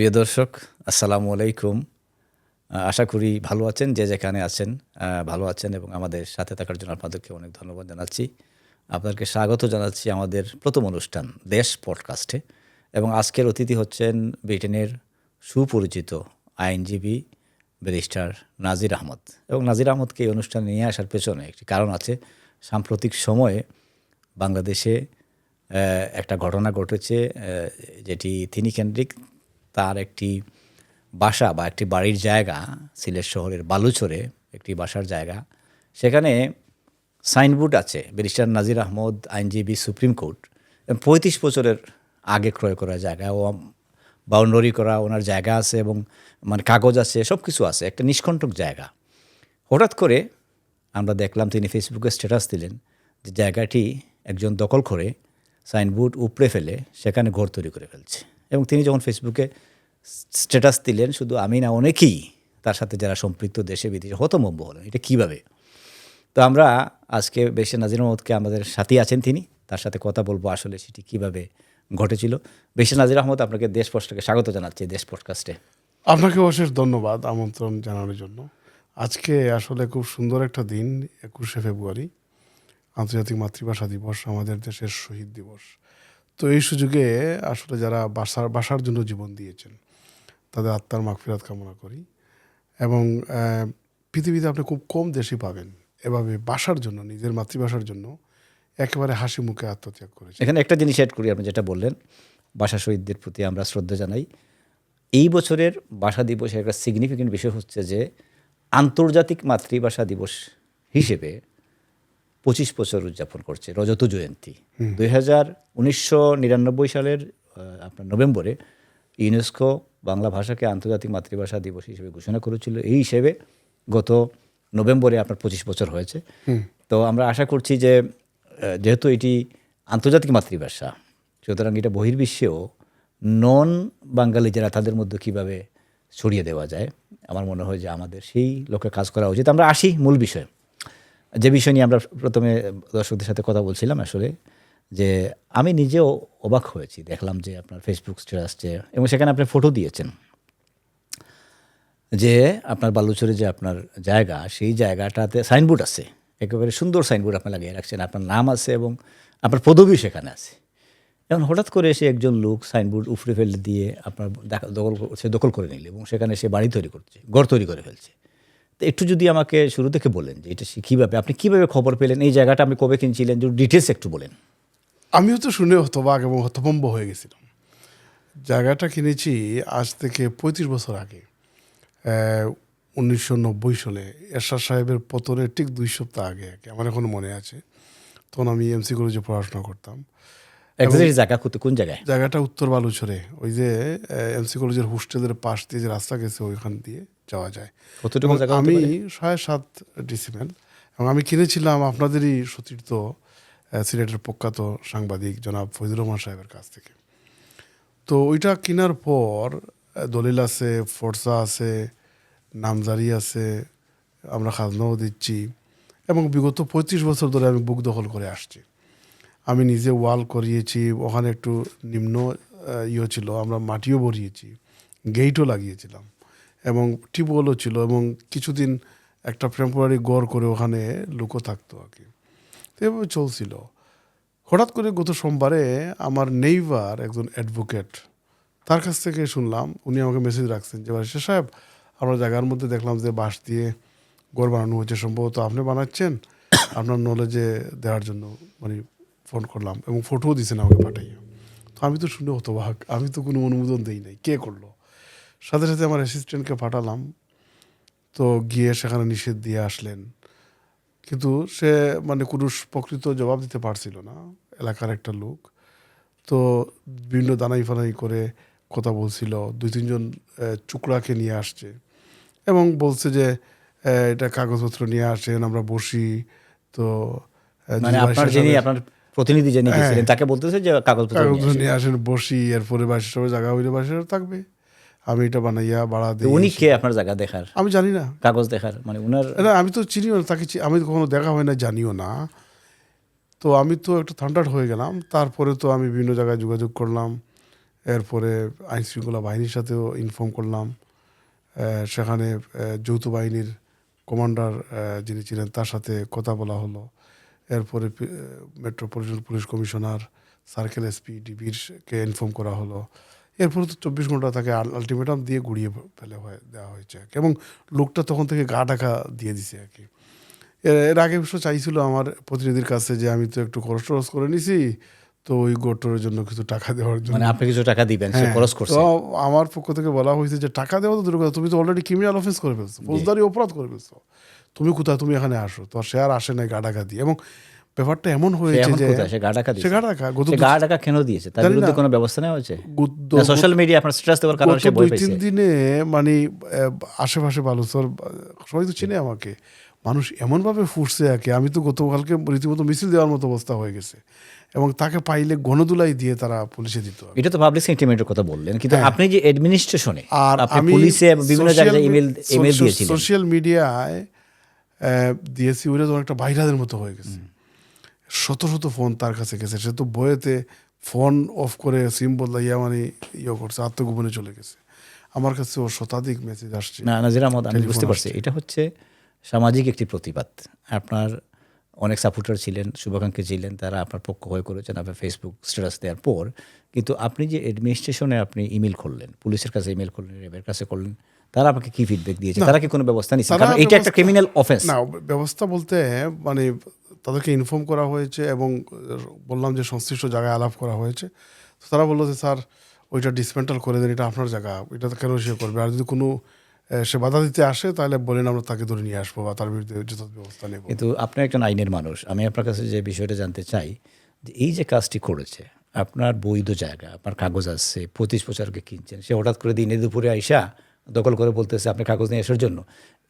প্রিয় দর্শক, আসসালামু আলাইকুম। আশা করি ভালো আছেন, যে যেখানে আছেন ভালো আছেন এবং আমাদের সাথে থাকার জন্য আপনাদেরকে অনেক ধন্যবাদ জানাচ্ছি। আপনাদেরকে স্বাগত জানাচ্ছি আমাদের প্রথম অনুষ্ঠান, দেশ পডকাস্টে। এবং আজকের অতিথি হচ্ছেন ব্রিটেনের সুপরিচিত আইনজীবী ব্যারিস্টার নাজির আহমদ। এবং নাজির আহমদকে এই অনুষ্ঠানে নিয়ে আসার পেছনে একটি কারণ আছে। সাম্প্রতিক সময়ে বাংলাদেশে একটা ঘটনা ঘটেছে যেটি তিনি কেন্দ্রিক তার একটি বাসা বা একটি বাড়ির জায়গা সিলেট শহরের বালুচরে, একটি বাসার জায়গা। সেখানে সাইনবোর্ড আছে, ব্যারিস্টার নাজির আহমদ, আইনজীবী, সুপ্রিম কোর্ট। পঁয়ত্রিশ বছরের আগে ক্রয় করা জায়গা। ও বাউন্ডারি করা ওনার জায়গা আছে এবং মানে কাগজ আছে সব কিছু আছে, একটা নিষ্কণ্টক জায়গা। হঠাৎ করে আমরা দেখলাম তিনি ফেসবুকে স্ট্যাটাস দিলেন যে জায়গাটি একজন দখল করে সাইনবোর্ড উপড়ে ফেলে, সেখানে ঘর তৈরি করে ফেলছে। এবং তিনি যখন ফেসবুকে স্ট্যাটাস দিলেন শুধু আমি না অনেকেই তার সাথে যারা সম্পৃক্ত দেশে, বিদেশে হতমম্ব হলেন, এটা কীভাবে? তো আমরা আজকে বেশি নাজির আহমদকে আমাদের সাথেই আছেন তিনি, তার সাথে কথা বলব আসলে সেটি কীভাবে ঘটেছিল। বেশি নাজির আহমদ, আপনাকে দেশ পোস্টকে স্বাগত জানাচ্ছি দেশ পডকাস্টে। আপনাকে অশেষ ধন্যবাদ আমন্ত্রণ জানানোর জন্য। আজকে আসলে খুব সুন্দর একটা দিন, একুশে ফেব্রুয়ারি, আন্তর্জাতিক মাতৃভাষা দিবস, আমাদের দেশের শহীদ দিবস। তো এই সুযোগে আসলে যারা বাসার বাসার জন্য জীবন দিয়েছেন তাদের আত্মার মাগফিরাত কামনা করি। এবং পৃথিবীতে আপনি খুব কম দেশই পাবেন এভাবে বাসার জন্য নিজের মাতৃভাষার জন্য একেবারে হাসি মুখে আত্মত্যাগ করেছে এখানে একটা জিনিস অ্যাড করি আপনি যেটা বললেন ভাষা শহীদদের প্রতি আমরা শ্রদ্ধা জানাই। এই বছরের ভাষা দিবসের একটা সিগনিফিকেন্ট বিষয় হচ্ছে যে আন্তর্জাতিক মাতৃভাষা দিবস হিসেবে পঁচিশ বছর উদযাপন করছে রজত জয়ন্তী। দুই হাজার উনিশশো নিরানব্বই সালের আপনার নভেম্বরে ইউনেস্কো বাংলা ভাষাকে আন্তর্জাতিক মাতৃভাষা দিবস হিসেবে ঘোষণা করেছিল। এই হিসেবে গত নভেম্বরে আপনার পঁচিশ বছর হয়েছে। তো আমরা আশা করছি যে যেহেতু এটি আন্তর্জাতিক মাতৃভাষা সুতরাং এটা বহির্বিশ্বেও নন বাঙালি যারা তাদের মধ্যে কীভাবে ছড়িয়ে দেওয়া যায় আমার মনে হয় যে আমাদের সেই লোকে কাজ করা উচিত। আমরা আসি মূল বিষয়। যে বিষয় নিয়ে আমরা প্রথমে দর্শকদের সাথে কথা বলছিলাম আসলে যে আমি নিজেও অবাক হয়েছি। দেখলাম যে আপনার ফেসবুক আসছে এবং সেখানে আপনি ফটো দিয়েছেন। যে আপনার বালুচরে যে আপনার জায়গা, সেই জায়গাটাতে সাইনবোর্ড আছে। একেবারে সুন্দর সাইনবোর্ড আপনি লাগিয়ে রাখছেন। আপনার নাম আছে এবং আপনার পদবি সেখানে আছে। এখন হঠাৎ করে এসে একজন লোক সাইনবোর্ড উফরে ফেলে দিয়ে আপনার দখল সে দখল করে নিল এবং সেখানে সে বাড়ি তৈরি করছে, ঘর তৈরি করে ফেলছে। তো একটু যদি আমাকে শুরু থেকে বলেন যে এটা কীভাবে, আপনি কীভাবে খবর পেলেন? এই জায়গাটা আপনি কবে কিনছিলেন? ডিটেলস একটু বলেন। আমিও তো শুনে হতবাক এবং হতভম্ব হয়ে গেছিলাম। জায়গাটা কিনেছি আজ থেকে পঁয়ত্রিশ বছর আগে উনিশশো নব্বই সালে। এরশাদ সাহেবের পতনের ঠিক দুই সপ্তাহ আগে আগে আমার এখনও মনে আছে। তখন আমি এমসি কলেজে পড়াশোনা করতাম। জায়গা কোন জায়গায়? জায়গাটা উত্তর বালুচরে ওই যে এমসি কলেজের হোস্টেলের পাশ দিয়ে যে রাস্তা গেছে ওইখান দিয়ে যাওয়া যায়। আমি? সাড়ে সাত ডিসিমেল এবং আমি কিনেছিলাম আপনাদেরই সতীর্থ সিলেটের প্রখ্যাত সাংবাদিক জনাব ফজলুর রহমান সাহেবের কাছ থেকে। তো ওইটা কেনার পর দলিল আছে, ফর্সা আছে, নামজারি আছে, আমরা খাজনাও দিচ্ছি এবং বিগত পঁয়ত্রিশ বছর ধরে আমি বুক দখল করে আসছি। আমি নিজে ওয়াল করিয়েছি, ওখানে একটু নিম্ন ইয়ে ছিল, আমরা মাটিও ভরিয়েছি গেটও লাগিয়েছিলাম এবং টিউবওয়েলও ছিল এবং কিছুদিন একটা টেম্পোরারি গড় করে ওখানে লুকো থাকতো আর কি। এভাবে চলছিল। হঠাৎ করে গত সোমবারে আমার নেইবার একজন অ্যাডভোকেট, তার কাছ থেকে শুনলাম, উনি আমাকে মেসেজ রাখছেন যে বারিশা সাহেব, আমরা জায়গার মধ্যে দেখলাম যে বাঁশ দিয়ে গড় বানানো হয়েছে, সম্ভবত আপনি বানাচ্ছেন। আপনার নলেজে দেওয়ার জন্য মানে ফোন করলাম এবং ফটোও দিয়েছেন আমাকে পাঠাইয়া। তো আমি তো শুনে হতো হতবাক, আমি তো কোনো অনুমোদন দিই নাই, কে করল? সাথে সাথে আমার অ্যাসিস্ট্যান্টকে পাঠালাম। তো গিয়ে সেখানে নিষেধ দিয়ে আসলেন। কিন্তু সে মানে কোনো প্রকৃত জবাব দিতে পারছিল না এলাকার একটা লোক। তো বিভিন্ন দানাই ফানাই করে কথা বলছিল দুই তিনজন চুকড়াকে নিয়ে আসছে এবং বলছে যে আহ, এটা কাগজপত্র নিয়ে আসেন আমরা বসি। তো মানে আপনার প্রতিনিধি যিনি গেছিলেন তাকে বলতেছে যে কাগজপত্র নিয়ে আসেন। নিয়ে আসেন। বসি এরপরে বাইশের সময় জায়গা হইলে বাইশের থাকবে। আমি এটা বানাইয়া বাড়া দিই উনি কে? আপনার জায়গা দেখার? আমি জানি না। কাগজ দেখার? মানে উনার না আমি তো চিনিও না তাকে আমি কখনো দেখা হয় না জানিও না। তো আমি তো একটু থান্ডার্ড হয়ে গেলাম তারপরে তো আমি বিভিন্ন জায়গায় যোগাযোগ করলাম। এরপরে আইন শৃঙ্খলা বাহিনীর সাথেও ইনফর্ম করলাম। সেখানে যৌথ বাহিনীর কমান্ডার যিনি ছিলেন তার সাথে কথা বলা হলো। এরপরে metropolitan police commissioner circle SP ডিবির কে ইনফর্ম করা হলো। এরপরে তো চব্বিশ ঘণ্টা তাকে আলটিমেটাম দিয়ে গুড়িয়ে ফেলে হয়ে দেওয়া হয়েছে এবং লোকটা তখন থেকে গা ঢাকা দিয়ে দিছে আর কি। এর আগে অবশ্য চাইছিল আমার প্রতিনিধির কাছে যে আমি তো একটু খরচ টরচ করে নিছি তো ওই গোটরের জন্য কিছু টাকা দেওয়ার জন্য। মানে আপনি কিছু টাকা দিবেন হ্যাঁ, খরচ করছে। তো আমার পক্ষ থেকে বলা হয়েছে যে টাকা দেওয়া তো দূরের কথা তুমি তো অলরেডি ক্রিমিনাল অফেন্স করে ফেলছো ফৌজদারি অপরাধ করে ফেলছো। তুমি কোথায়? তুমি এখানে আসো। তো সে আর আসে নাই গা টাকা দিয়ে। এবং ব্যাপারটা এমন হয়েছে যে সে গা দিয়েছে। গা কেন দিয়েছে। তার বিরুদ্ধে কোনো ব্যবস্থা নেওয়া হয়েছে? সোশ্যাল মিডিয়া আপনার স্ট্রেস দেওয়ার কারণে সে দুই তিন দিনে মানে আশেপাশে বালুচর সবাই তো চিনে আমাকে। মানুষ এমনভাবে ফুটছে একে। আমি তো গতকালকে রীতিমতো মিছিল দেওয়ার মতো অবস্থা হয়ে গেছে। এবং তাকে পাইলে গণদুলাই দিয়ে তারা পুলিশে দিত এটা তো পাবলিক সেন্টিমেন্টের কথা বললেন। কিন্তু আপনি যে অ্যাডমিনিস্ট্রেশনে হ্যাঁ। আর আপনি পুলিশে বিভিন্ন জায়গায় ইমেল ইমেল দিয়েছিলেন। সোশ্যাল মিডিয়ায় দিয়েছি ওইটা তো একটা বাইরাদের মতো হয়ে গেছে। শত শত ফোন তার কাছে গেছে। সে তো বইয়েতে ফোন অফ করে সিম বদলাইয়া মানে ইয়ে করছে আত্মগোপনে চলে গেছে। আমার কাছে ওর শতাধিক মেসেজ আসছে। না নাজির আহমদ আমি বুঝতে পারছি। এটা হচ্ছে সামাজিক একটি প্রতিবাদ। আপনার অনেক সাপোর্টার ছিলেন শুভাকাঙ্ক্ষী ছিলেন তারা আপনার পক্ষ হয়ে করেছেন আপনার ফেসবুক স্ট্যাটাস দেওয়ার পর। কিন্তু আপনি যে অ্যাডমিনিস্ট্রেশনে আপনি ইমেল করলেন পুলিশের কাছে ইমেল করলেন রেবের কাছে করলেন তারা আপনাকে কি ফিডব্যাক দিয়েছে? তারা কি কোনো ব্যবস্থা নিচ্ছে কারণ এটা একটা ক্রিমিনাল অফেন্স না ব্যবস্থা বলতে মানে তাদেরকে ইনফর্ম করা হয়েছে এবং বললাম যে সংশ্লিষ্ট জায়গায় আলাপ করা হয়েছে। তো তারা বলল যে, স্যার, ওইটা ডিসমেন্টাল করে দেন, এটা আপনার জায়গা, এটা কেন সে করবে? আর যদি কোনো সে বাধা দিতে আসে, তাহলে বলেন আমরা তাকে ধরে নিয়ে আসব বা তার বিরুদ্ধে যথাযথ ব্যবস্থা নেব। কিন্তু আপনি একজন আইনের মানুষ, আমি আপনার কাছে যে বিষয়টা জানতে চাই, যে এই যে কাজটি করেছে, আপনার বৈধ জায়গা, আপনার কাগজ আছে, পঁচিশ প্রচারকে কিনছেন, সে হঠাৎ করে দিনে দুপুরে আইসা দখল করে বলতেছে, আপনি কাগজ নিয়ে আসার জন্য।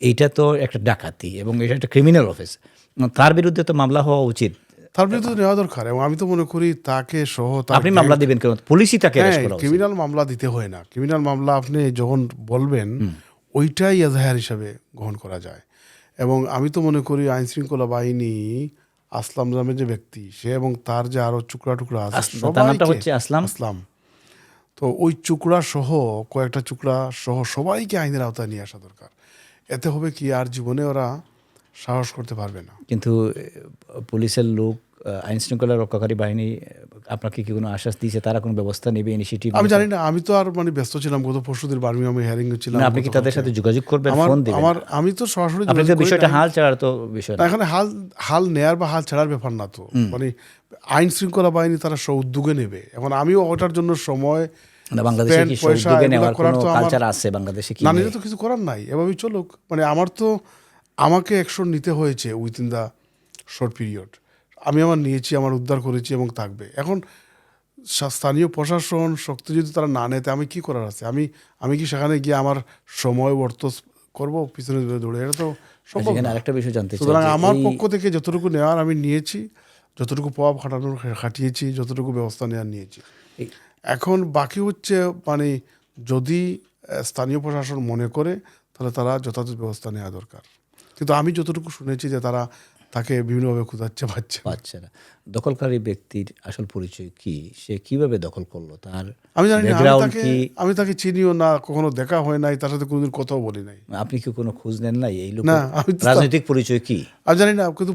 এইটা তো একটা ডাকাতি এবং এটা একটা ক্রিমিনাল অফিস তার বিরুদ্ধে তো মামলা হওয়া উচিত। তার বিরুদ্ধে নেওয়া দরকার এবং আমি তো মনে করি তাকে সহ আপনি মামলা দিবেন কেন? পুলিশই তাকে হ্যাঁ। ক্রিমিনাল মামলা দিতে হয় না। ক্রিমিনাল মামলা আপনি যখন বলবেন ওইটাই এজাহার হিসাবে গ্রহণ করা যায়। এবং আমি তো মনে করি আইন শৃঙ্খলা বাহিনী আসলাম নামের যে ব্যক্তি সে এবং তার যে আরও টুকরা টুকরা আছে হচ্ছে আসলাম। আসলাম। তো ওই চুকড়া সহ কয়েকটা চুকড়া সহ সবাইকে আইনের আওতায় নিয়ে আসা দরকার। এতে হবে কি আর জীবনে ওরা সাহস করতে পারবে না। কিন্তু পুলিশের লোক আইন শৃঙ্খলা রক্ষাকারী বাহিনী আপনাকে কি কোনো আশ্বাস দিয়েছে? তারা কোনো ব্যবস্থা নেবে ইনিশিয়েটিভ আমি জানি না আমি তো আর মানে ব্যস্ত ছিলাম গত পরশুদিন বার্মিংহামে হিয়ারিং ছিলাম আপনি কি তাদের সাথে যোগাযোগ করবেন? আমার ফোন দিবেন? আমার আমি তো সরাসরি আপনি বিষয়টা হাল ছাড়ার তো বিষয় না। না এখানে হাল হাল নেয়ার বা হাল ছাড়ার ব্যাপার না তো। মানে আইন শৃঙ্খলা বাহিনী তারা সব উদ্যোগে নেবে। এখন আমিও ওটার জন্য সময় না, বাংলাদেশে কি উদ্যোগে নেওয়ার কোনো আমার- কালচার আছে বাংলাদেশে কি না তো কিছু করার নাই এভাবেই চলুক। মানে আমার তো আমাকে অ্যাকশন নিতে হয়েছে উইথিন দ্য শর্ট পিরিয়ড আমি আমার নিয়েছি আমার উদ্ধার করেছি এবং থাকবে। এখন স্থানীয় প্রশাসন শক্তি যদি তারা না নেয় তা আমি কি করার আছে? আমি আমি কি সেখানে গিয়ে আমার সময় বর্ত করব পিছনে দৌড়ে এটা তো সম্ভব আরেকটা বিষয় জানতে সুতরাং আমার পক্ষ থেকে যতটুকু নেওয়ার আমি নিয়েছি যতটুকু প্রভাব খাটানোর খাটিয়েছি যতটুকু ব্যবস্থা নেওয়ার নিয়েছি। এখন বাকি হচ্ছে মানে যদি স্থানীয় প্রশাসন মনে করে তাহলে তারা যথাযথ ব্যবস্থা নেওয়া দরকার। কিন্তু আমি যতটুকু শুনেছি যে তারা তাকে বিভিন্নভাবে খুঁজাচ্ছে পাচ্ছে পাচ্ছে না। দখলকারী ব্যক্তির আসল পরিচয় কি? সে কীভাবে দখল করল? তার আমি জানি না আমি তাকে কি? আমি তাকে চিনিও না কখনো দেখা হয় নাই তার সাথে কোনোদিন কথাও বলি নাই। আপনি কি কোনো খোঁজ নেন নাই? এই লোক রাজনৈতিক পরিচয় কি? আমি জানি না কিন্তু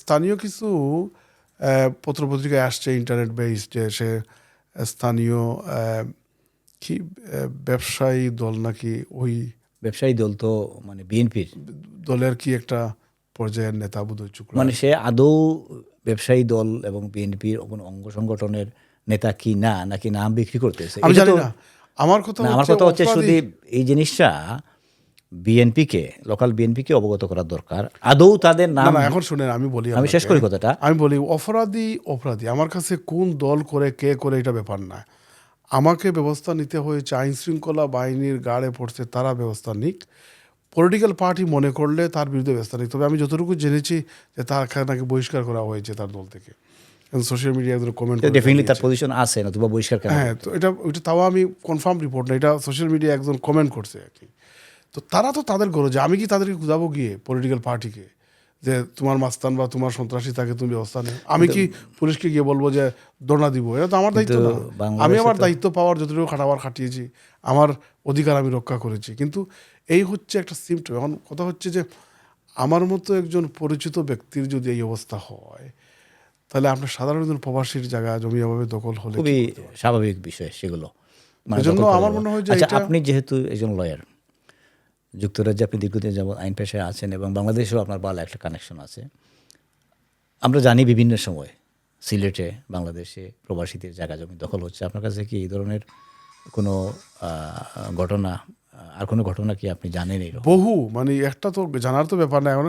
স্থানীয় কিছু পত্রপত্রিকায় আসছে ইন্টারনেট বেস যে সে স্থানীয় কি ব্যবসায়ী দল নাকি ওই ব্যবসায়ী দল তো মানে বিএনপির। দলের কি একটা পর্যায়ের নেতা বোধহয় চুকরা? মানে সে আদৌ ব্যবসায়ী দল এবং বিএনপির কোনো অঙ্গ সংগঠনের নেতা কি না নাকি নাম বিক্রি করতেছে? আমি জানি না। আমার কথা আমার কথা হচ্ছে শুধু এই জিনিসটা বিএনপিকে লোকাল বিএনপিকে অবগত করার দরকার। আদৌ তাদের নাম না এখন শুনেন আমি বলি আমি শেষ করি কথাটা। আমি বলি অপরাধী অপরাধী আমার কাছে কোন দল করে কে করে এটা ব্যাপার না। আমাকে ব্যবস্থা নিতে হয়েছে আইন শৃঙ্খলা বাহিনীর গাড়ে পড়ছে তারা ব্যবস্থা নিক। পলিটিক্যাল পার্টি মনে করলে তার বিরুদ্ধে ব্যবস্থা নিক তবে আমি যতটুকু জেনেছি যে তার নাকি বহিষ্কার করা হয়েছে তার দল থেকে। সোশ্যাল মিডিয়া একজন কমেন্ট ডেফিনেটলি তার পজিশন আছে না তুবা বহিষ্কার হ্যাঁ তো এটা ওইটা তাও আমি কনফার্ম রিপোর্ট না এটা সোশ্যাল মিডিয়া একজন কমেন্ট করছে আর কি। তো তারা তো তাদের গরজে আমি কি তাদেরকে খুঁজাবো গিয়ে পলিটিক্যাল পার্টিকে যে তোমার মাস্তান বা তোমার সন্ত্রাসী থাকে তুমি ব্যবস্থা নেই আমি কি পুলিশকে গিয়ে বলব যে দোনা দিব? এটা তো আমার দায়িত্ব না। আমি আমার দায়িত্ব পাওয়ার যতটুকু খাটাবার খাটিয়েছি আমার অধিকার আমি রক্ষা করেছি। কিন্তু এই হচ্ছে একটা সিমটম এখন কথা হচ্ছে যে আমার মতো একজন পরিচিত ব্যক্তির যদি এই অবস্থা হয় তাহলে আপনার সাধারণ একজন প্রবাসীর জায়গা জমি অভাবে দখল হলে খুবই স্বাভাবিক বিষয় সেগুলো। মানে করে আমার মনে হয় যে আচ্ছা আপনি যেহেতু একজন লয়ার যুক্তরাজ্যে আপনি দীর্ঘদিন যেমন আইন পেশায় আছেন এবং বাংলাদেশেও আপনার ভালো একটা কানেকশন আছে। আমরা জানি বিভিন্ন সময় সিলেটে বাংলাদেশে প্রবাসীদের জায়গা জমি দখল হচ্ছে। আপনার কাছে কি এই ধরনের কোনো ঘটনা, আর কোনো ঘটনা কি আপনি জানেন এরকম? বহু মানে একটা তো জানার তো ব্যাপার না এখন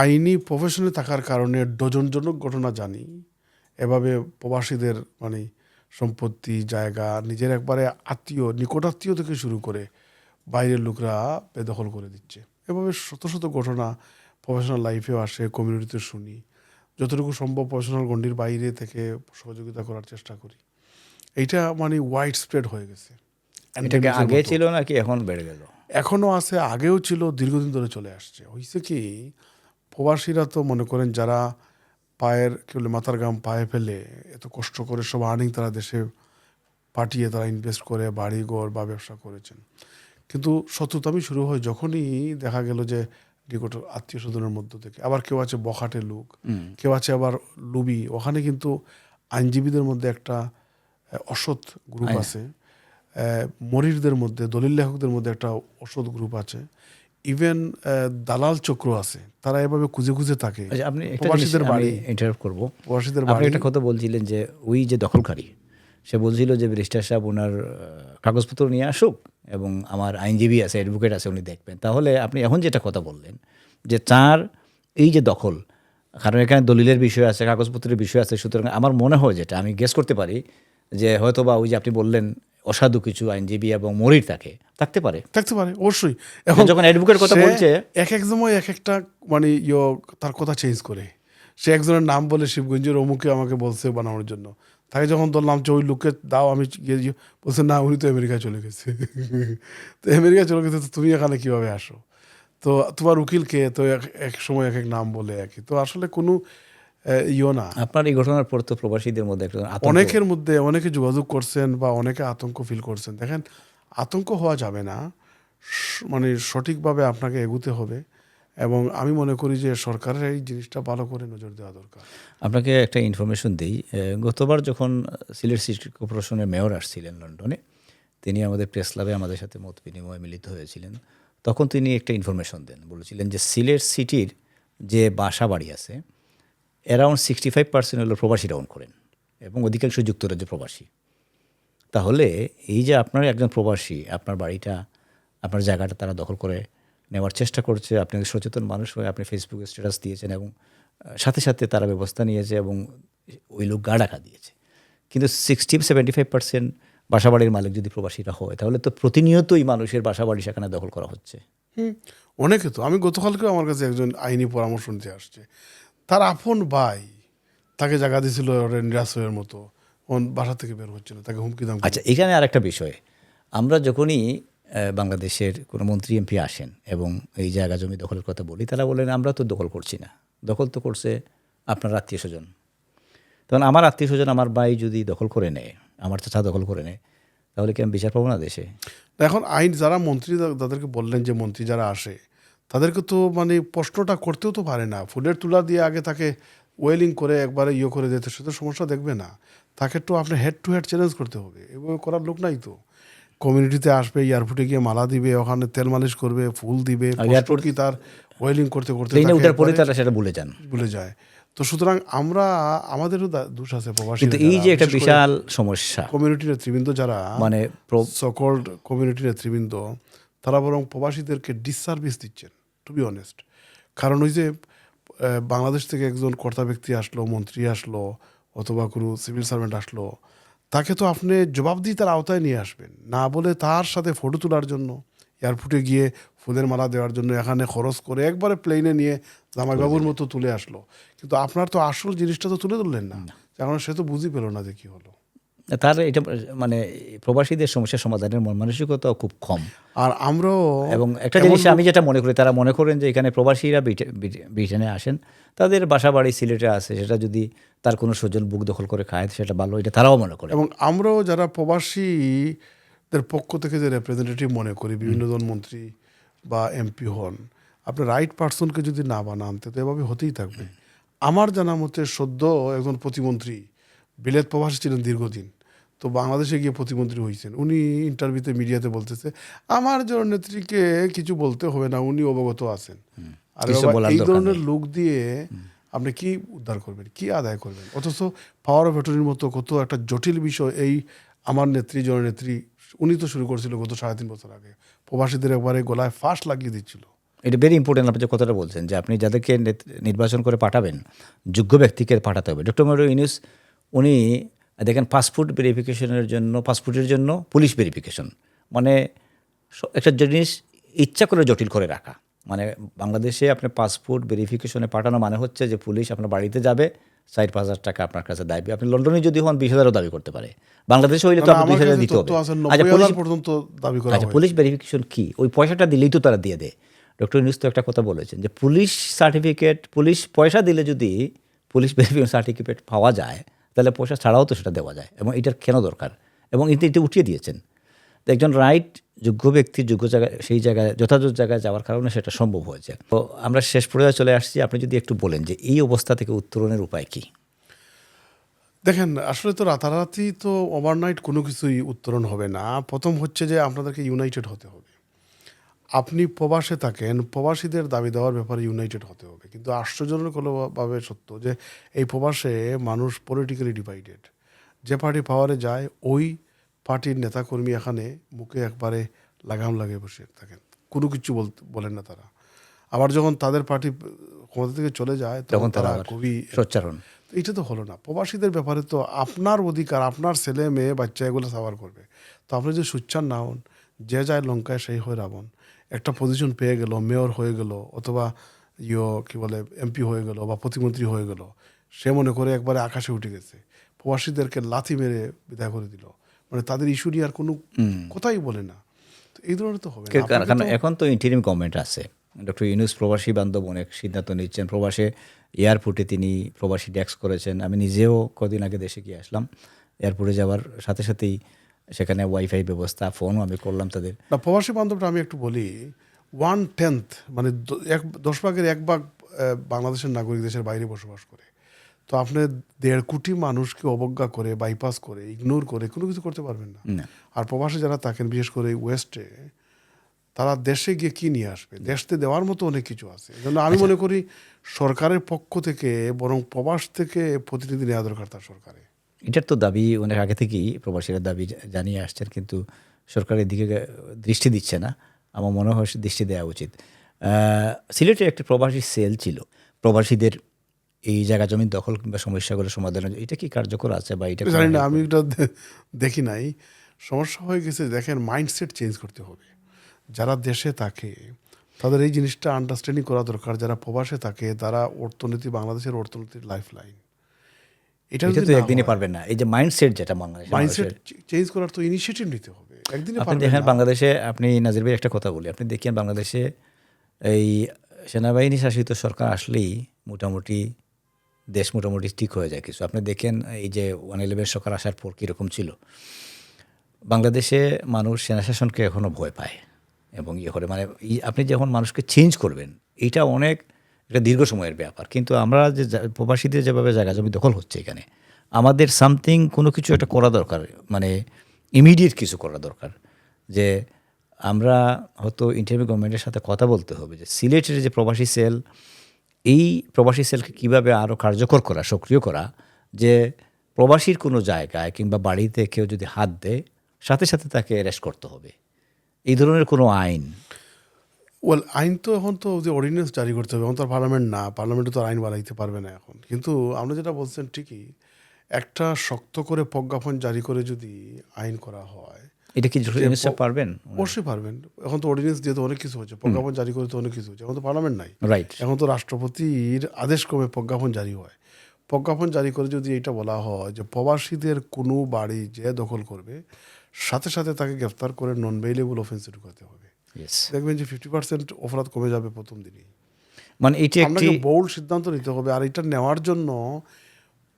আইনি প্রফেশনে থাকার কারণে ডজনজনক ঘটনা জানি। এভাবে প্রবাসীদের মানে সম্পত্তি, জায়গা, নিজের একবারে আত্মীয় নিকটাত্মীয় থেকে শুরু করে বাইরের লোকরা বেদখল করে দিচ্ছে। এভাবে শত শত ঘটনা প্রফেশনাল লাইফেও আসে কমিউনিটিতে শুনি। যতটুকু সম্ভব প্রফেশনাল গণ্ডির বাইরে থেকে সহযোগিতা করার চেষ্টা করি। এইটা মানে ওয়াইড স্প্রেড হয়ে গেছে। আগে ছিল নাকি এখন বেড়ে গেল? এখনও আছে আগেও ছিল দীর্ঘদিন ধরে চলে আসছে। হয়েছে কি প্রবাসীরা তো মনে করেন যারা পায়ের কি বলে মাথার গাম পায়ে ফেলে এত কষ্ট করে সব আর্নিং তারা দেশে পাঠিয়ে তারা ইনভেস্ট করে বাড়ি ঘর বা ব্যবসা করেছেন। কিন্তু শত্রুতামি শুরু হয় যখনই দেখা গেল যে নিকট আত্মীয় স্বজনের মধ্য থেকে। আবার কেউ আছে বখাটে লোক কেউ আছে আবার লুবি। ওখানে কিন্তু আইনজীবীদের মধ্যে একটা অসৎ গ্রুপ আছে। মরিরদের মধ্যে দলিল লেখকদের মধ্যে একটা অসৎ গ্রুপ আছে। ইভেন দালাল চক্র আছে। তারা এভাবে খুঁজে খুঁজে থাকে। আচ্ছা আপনি একটা প্রবাসীদের বাড়ি। ইন্টারাপ্ট করব। প্রবাসীদের বাড়ি। একটা কথা বলছিলেন যে ওই যে দখলকারী সে বলছিল যে ব্রিস্টার সাহেব ওনার কাগজপত্র নিয়ে আসুক এবং আমার আইনজীবী আছে অ্যাডভোকেট আছে উনি দেখবেন। তাহলে আপনি এখন যেটা কথা বললেন যে তার এই যে দখল কারণ এখানে দলিলের বিষয় আছে কাগজপত্রের বিষয় আছে সুতরাং আমার মনে হয় যেটা আমি গেস করতে পারি যে হয়তো বা ওই যে আপনি বললেন অসাধু কিছু আইনজীবী এবং মরির থাকে থাকতে পারে। থাকতে পারে অবশ্যই। এখন যখন অ্যাডভোকেট কথা বলছে- এক এক সময় এক একটা মানে ইয়ো তার কথা চেঞ্জ করে। সে একজনের নাম বলে শিবগঞ্জের অমুকে আমাকে বলছে বানানোর জন্য। তাকে যখন বললাম যে ওই লোককে দাও আমি গিয়ে বলছে না উনি তো আমেরিকায় চলে গেছে। তো আমেরিকায় চলে গেছে তো তুমি এখানে কীভাবে আসো? তো তোমার উকিলকে তো এক- এক সময় এক এক নাম বলে একই তো আসলে কোনো ইয়ো না। আপনার এই ঘটনার পর তো প্রবাসীদের মধ্যে একটা অনেকের মধ্যে অনেকে যোগাযোগ করছেন বা অনেকে আতঙ্ক ফিল করছেন। দেখেন আতঙ্ক হওয়া যাবে না। মানে সঠিকভাবে আপনাকে এগুতে হবে। এবং আমি মনে করি যে সরকারের এই জিনিসটা ভালো করে নজর দেওয়া দরকার। আপনাকে একটা ইনফরমেশন দিই। গতবার যখন সিলেট সিটি কর্পোরেশনের মেয়র আসছিলেন লন্ডনে, তিনি আমাদের প্রেস ক্লাবে আমাদের সাথে মত বিনিময়ে মিলিত হয়েছিলেন। তখন তিনি একটা ইনফরমেশন দেন। বলেছিলেন যে সিলেট সিটির যে বাসা বাড়ি আছে অ্যারাউন্ড সিক্সটি ফাইভ পার্সেন্ট হলো প্রবাসীরা ওন করেন এবং অধিকাংশ যুক্তরাজ্য প্রবাসী। তাহলে এই যে আপনার একজন প্রবাসী, আপনার বাড়িটা, আপনার জায়গাটা তারা দখল করে নেওয়ার চেষ্টা করছে আপনি সচেতন মানুষ হয়ে আপনি ফেসবুকে স্ট্যাটাস দিয়েছেন এবং সাথে সাথে তারা ব্যবস্থা নিয়েছে এবং ওই লোক গা ডাকা দিয়েছে। কিন্তু সিক্সটি সেভেন্টি ফাইভ পার্সেন্ট বাসাবাড়ির মালিক যদি প্রবাসীরা হয় তাহলে তো প্রতিনিয়তই মানুষের বাসাবাড়ি সেখানে দখল করা হচ্ছে। হুম অনেকে তো। আমি গতকালকেও আমার কাছে একজন আইনি পরামর্শ নিতে আসছে। তার আপন ভাই তাকে জায়গা দিয়েছিল ওরা নিরাশ্রয়ের মতো। ওন বাসা থেকে বের হচ্ছে না তাকে হুমকি দাম আচ্ছা এখানে আর একটা বিষয়। আমরা যখনই বাংলাদেশের কোনো মন্ত্রী এমপি আসেন এবং এই জায়গা জমি দখলের কথা বলি, তারা বলেন আমরা তো দখল করছি না। দখল তো করছে আপনার আত্মীয় স্বজন। তখন আমার আত্মীয় স্বজন আমার ভাই যদি দখল করে নেয়, আমার চাচা দখল করে নেয়, তাহলে কি আমি বিচার পাবো না দেশে? এখন আইন, যারা মন্ত্রী তাদেরকে বললেন যে মন্ত্রী যারা আসে, তাদেরকে তো মানে প্রশ্নটা করতেও তো পারে না। ফুলের তুলা দিয়ে আগে তাকে ওয়েলিং করে একবারে ইয়ে করে দিতে, সে তো সমস্যা দেখবে না। তাকে তো আপনি হেড টু হেড চ্যালেঞ্জ করতে হবে। এভাবে করার লোক নাই তো। কমিউনিটিতে আসবে এয়ারপোর্টে গিয়ে মালা দিবে ওখানে তেল মালিশ করবে ফুল দিবে কষ্ট কি তার ওয়েলিং করতে করতে প্লেনে পরে তারা সেটা ভুলে যান। ভুলে যায়। তো সুতরাং আমরা আমাদেরও দোষ আছে প্রবাসী কিন্তু এই যে একটা বিশাল সমস্যা। কমিউনিটি নেতৃবৃন্দ যারা মানে সকল্ড কমিউনিটি নেতৃবৃন্দ তারা বরং প্রবাসীদেরকে ডিসসার্ভিস দিচ্ছেন টু বি অনেস্ট কারণ ওই যে বাংলাদেশ থেকে একজন কর্তা ব্যক্তি আসলো মন্ত্রী আসলো অথবা কোনো সিভিল সার্ভেন্ট আসলো তাকে তো আপনি জবাবদিহি তার আওতায় নিয়ে আসবেন। না বলে তার সাথে ফটো তোলার জন্য এয়ারপোর্টে গিয়ে ফুলের মালা দেওয়ার জন্য এখানে খরচ করে একবারে প্লেনে নিয়ে জামাইবাবুর মতো তুলে আসলো। কিন্তু আপনার তো আসল জিনিসটা তো তুলে ধরলেন না। কারণ সে তো বুঝি পেল না যে কী হলো। তার এটা মানে প্রবাসীদের সমস্যা সমাধানের মন মানসিকতাও খুব কম। আর আমরাও এবং একটা জিনিস আমি যেটা মনে করি তারা মনে করেন যে এখানে প্রবাসীরা ব্রিটে- ব্রিটে- ব্রিটেনে আসেন। তাদের বাসা বাড়ি সিলেটে আছে সেটা যদি তার কোনো স্বজন বুক দখল করে খায় সেটা ভালো এটা তারাও মনে করে। এবং আমরাও যারা প্রবাসীদের পক্ষ থেকে যে রিপ্রেজেন্টেটিভ মনে করি বিভিন্ন জন মন্ত্রী বা এমপি হন আপনি রাইট পার্সনকে যদি না বানান তো এভাবে হতেই থাকবে। আমার জানা মতে সদ্য একজন প্রতিমন্ত্রী বিলেত প্রবাসী ছিলেন দীর্ঘদিন। তো বাংলাদেশে গিয়ে প্রতিমন্ত্রী হয়েছেন। উনি ইন্টারভিউতে মিডিয়াতে বলতেছে আমার জননেত্রীকে কিছু বলতে হবে না উনি অবগত আছেন। আর এই ধরনের লোক দিয়ে আপনি কি উদ্ধার করবেন? কি আদায় করবেন? অথচ পাওয়ার অফ অ্যাটর্নির মতো কত একটা জটিল বিষয় এই আমার নেত্রী জননেত্রী উনি তো শুরু করেছিল গত সাড়ে তিন বছর আগে। প্রবাসীদের একবারে গলায় ফাঁস লাগিয়ে দিচ্ছিল। এটা ভেরি ইম্পর্টেন্ট আপনি যে কথাটা বলছেন যে আপনি যাদেরকে নির্বাচন করে পাঠাবেন যোগ্য ব্যক্তিকে পাঠাতে হবে। ডক্টর মরু ইউনুস উনি দেখেন পাসপোর্ট ভেরিফিকেশনের জন্য পাসপোর্টের জন্য পুলিশ ভেরিফিকেশন মানে একটা জিনিস ইচ্ছা করে জটিল করে রাখা। মানে বাংলাদেশে আপনার পাসপোর্ট ভেরিফিকেশনে পাঠানো মানে হচ্ছে যে পুলিশ আপনার বাড়িতে যাবে ষাট পাঁচ হাজার টাকা আপনার কাছে দাবি। আপনি লন্ডনে যদি হন বিশ হাজারও দাবি করতে পারে। বাংলাদেশে হইলে তো না, বিশ হাজার দিতে হবে। আচ্ছা পুলিশ পর্যন্ত দাবি করা আচ্ছা পুলিশ ভেরিফিকেশন কি? ওই পয়সাটা দিলেই তো তারা দিয়ে দেয়। ডক্টর ইউনুস তো একটা কথা বলেছেন যে পুলিশ সার্টিফিকেট পুলিশ পয়সা দিলে যদি পুলিশ ভেরিফিকেশন সার্টিফিকেট পাওয়া যায় তাহলে পয়সা ছাড়াও তো সেটা দেওয়া যায় এবং এটার কেন দরকার? এবং এটি এটি উঠিয়ে দিয়েছেন। তো একজন রাইট যোগ্য ব্যক্তি যোগ্য জায়গায়, সেই জায়গায়, যথাযথ জায়গায় যাওয়ার কারণে সেটা সম্ভব হয়েছে। তো আমরা শেষ পর্যায়ে চলে আসছি। আপনি যদি একটু বলেন যে এই অবস্থা থেকে উত্তরণের উপায় কী? দেখেন, আসলে তো রাতারাতি তো ওভারনাইট কোনো কিছুই উত্তরণ হবে না। প্রথম হচ্ছে যে আপনাদেরকে ইউনাইটেড হতে হবে। আপনি প্রবাসে থাকেন প্রবাসীদের দাবি দেওয়ার ব্যাপারে ইউনাইটেড হতে হবে। কিন্তু আশ্চর্যজনকভাবে সত্য যে এই প্রবাসে মানুষ পলিটিক্যালি ডিভাইডেড যে পার্টি পাওয়ারে যায় ওই পার্টির নেতাকর্মী এখানে মুখে একবারে লাগাম লাগিয়ে বসে থাকেন। কোনো কিছু বলেন না তারা। আবার যখন তাদের পার্টি ক্ষমতা থেকে চলে যায় তখন তারা খুবই সচ্চারণ এটা তো হলো না। প্রবাসীদের ব্যাপারে তো আপনার অধিকার আপনার ছেলে মেয়ে বাচ্চা এগুলো সাবার করবে। তো আপনি যদি সুচ্চার না হন যে যায় লঙ্কায় সেই হয় রাবণ। একটা পজিশন পেয়ে গেল মেয়র হয়ে গেল অথবা ইয়ো কি বলে এমপি হয়ে গেল বা প্রতিমন্ত্রী হয়ে গেল সে মনে করে একবারে আকাশে উঠে গেছে। প্রবাসীদেরকে লাথি মেরে বিদায় করে দিল। মানে তাদের ইস্যু নিয়ে আর কোনো কথাই বলে না। তো এই ধরনের তো হবে কারণ এখন তো ইন্টারিম গভর্নমেন্ট আছে। ডক্টর ইউনুস প্রবাসী বান্ধব অনেক সিদ্ধান্ত নিচ্ছেন। প্রবাসে এয়ারপোর্টে তিনি প্রবাসী ডেস্ক করেছেন। আমি নিজেও কদিন আগে দেশে গিয়ে আসলাম। এয়ারপোর্টে যাওয়ার সাথে সাথেই সেখানে ওয়াইফাই ব্যবস্থা ফোনও আমি করলাম তাদের। না প্রবাসী বান্ধবটা আমি একটু বলি ওয়ান টেন্থ মানে এক দশ ভাগের এক ভাগ বাংলাদেশের নাগরিক দেশের বাইরে বসবাস করে। তো আপনি দেড় কোটি মানুষকে অবজ্ঞা করে বাইপাস করে ইগনোর করে কোনো কিছু করতে পারবেন না। আর প্রবাসে যারা থাকেন বিশেষ করে ওয়েস্টে তারা দেশে গিয়ে কি নিয়ে আসবে? দেশতে দেওয়ার মতো অনেক কিছু আছে। জন্য আমি মনে করি সরকারের পক্ষ থেকে বরং প্রবাস থেকে প্রতিনিধি নেওয়া দরকার তার সরকারে। এটার তো দাবি অনেক আগে থেকেই প্রবাসীরা দাবি জানিয়ে আসছেন কিন্তু সরকারের দিকে দৃষ্টি দিচ্ছে না। আমার মনে হয় দৃষ্টি দেওয়া উচিত। সিলেটে একটি প্রবাসী সেল ছিল। প্রবাসীদের এই জায়গা জমি দখল কিংবা সমস্যাগুলো সমাধানের এটা কি কার্যকর আছে বা এটা জানি না আমি এটা দেখি নাই। সমস্যা হয়ে গেছে দেখেন মাইন্ডসেট চেঞ্জ করতে হবে। যারা দেশে থাকে তাদের এই জিনিসটা আন্ডারস্ট্যান্ডিং করা দরকার। যারা প্রবাসে থাকে তারা অর্থনীতি বাংলাদেশের অর্থনীতির লাইফ লাইন এটা তো একদিনে পারবেন না। এই যে মাইন্ডসেট যেটা বাংলাদেশের মাইন্ডসেট চেঞ্জ করার তো ইনিশিয়েটিভ নিতে হবে। একদিনে আপনি দেখেন বাংলাদেশে আপনি নাজির ভাই একটা কথা বলি। আপনি দেখেন বাংলাদেশে এই সেনাবাহিনী শাসিত সরকার আসলেই মোটামুটি দেশ মোটামুটি ঠিক হয়ে যায় কিছু। আপনি দেখেন এই যে ওয়ান ইলেভেন সরকার আসার পর কীরকম ছিল। বাংলাদেশে মানুষ সেনা শাসনকে এখনও ভয় পায় এবং ইয়ে করে। মানে আপনি যখন মানুষকে চেঞ্জ করবেন এটা অনেক এটা দীর্ঘ সময়ের ব্যাপার। কিন্তু আমরা যে প্রবাসীদের যেভাবে জায়গা জমি দখল হচ্ছে এখানে, আমাদের সামথিং কোনো কিছু একটা করা দরকার মানে ইমিডিয়েট কিছু করা দরকার। যে আমরা হয়তো ইন্টারভিউ গভর্নমেন্টের সাথে কথা বলতে হবে যে সিলেটের যে প্রবাসী সেল, এই প্রবাসী সেলকে কীভাবে আরও কার্যকর করা, সক্রিয় করা, যে প্রবাসীর কোনো জায়গায় কিংবা বাড়িতে কেউ যদি হাত দেয়, সাথে সাথে তাকে অ্যারেস্ট করতে হবে। এই ধরনের কোনো আইন ওয়েল আইন তো এখন তো যে অর্ডিন্যান্স জারি করতে হবে এখন তো পার্লামেন্ট না পার্লামেন্টে তো আর আইন বাড়াইতে পারবে না এখন। কিন্তু আপনি যেটা বলছেন ঠিকই একটা শক্ত করে প্রজ্ঞাপন জারি করে যদি আইন করা হয় এটা কি পারবেন? অবশ্যই পারবেন। এখন তো অর্ডিন্যান্স যেহেতু অনেক কিছু হচ্ছে প্রজ্ঞাপন জারি করে তো অনেক কিছু হচ্ছে এখন তো পার্লামেন্ট নাই। রাইট এখন তো রাষ্ট্রপতির আদেশ ক্রমে প্রজ্ঞাপন জারি হয়। প্রজ্ঞাপন জারি করে যদি এটা বলা হয় যে প্রবাসীদের কোনো বাড়ি যে দখল করবে সাথে সাথে তাকে গ্রেফতার করে নন বেইলেবল অফেন্সে ঢুকাতে হবে। Yes. দেখবেন যে ফিফটি পার্সেন্ট অপরাধ কমে যাবে প্রথম দিনই। মানে এটি একটি আপনাকে বোল্ড সিদ্ধান্ত নিতে হবে আর এটা নেওয়ার জন্য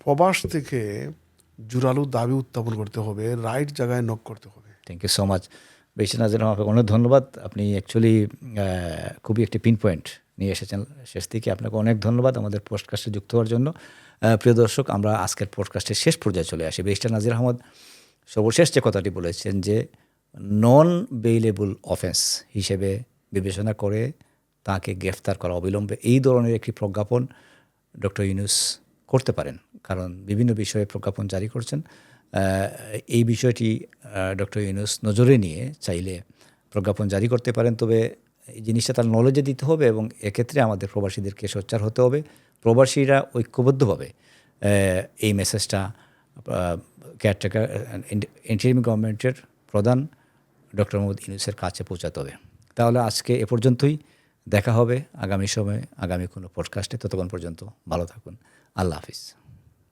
প্রবাস থেকে জোরালো দাবি উত্থাপন করতে হবে রাইট জায়গায় নক করতে হবে। থ্যাংক ইউ সো মাচ বেশি নাজির আপনাকে অনেক ধন্যবাদ। আপনি অ্যাকচুয়ালি খুবই একটি পিন পয়েন্ট নিয়ে এসেছেন। শেষ থেকে আপনাকে অনেক ধন্যবাদ আমাদের পোস্টকাস্টে যুক্ত হওয়ার জন্য। প্রিয় দর্শক আমরা আজকের পোস্টকাস্টের শেষ পর্যায়ে চলে আসি। বেস্টার নাজির আহমদ সর্বশেষ যে কথাটি বলেছেন যে নন বেইলেবল অফেন্স হিসেবে বিবেচনা করে তাকে গ্রেফতার করা অবিলম্বে এই ধরনের একটি প্রজ্ঞাপন ডক্টর ইউনুস করতে পারেন। কারণ বিভিন্ন বিষয়ে প্রজ্ঞাপন জারি করছেন। এই বিষয়টি ডক্টর ইউনুস নজরে নিয়ে চাইলে প্রজ্ঞাপন জারি করতে পারেন। তবে এই জিনিসটা তার নলেজে দিতে হবে এবং এক্ষেত্রে আমাদের প্রবাসীদেরকে সোচ্চার হতে হবে। প্রবাসীরা ঐক্যবদ্ধভাবে এই মেসেজটা কেয়ারটেকার ইন্টারিম গভর্নমেন্টের প্রধান ডক্টর মোহাম্মদ ইউনুসের কাছে পৌঁছাতে হবে। তাহলে আজকে এ পর্যন্তই। দেখা হবে আগামী সময়ে, আগামী কোনো পডকাস্টে ততক্ষণ পর্যন্ত ভালো থাকুন। আল্লাহ হাফিজ।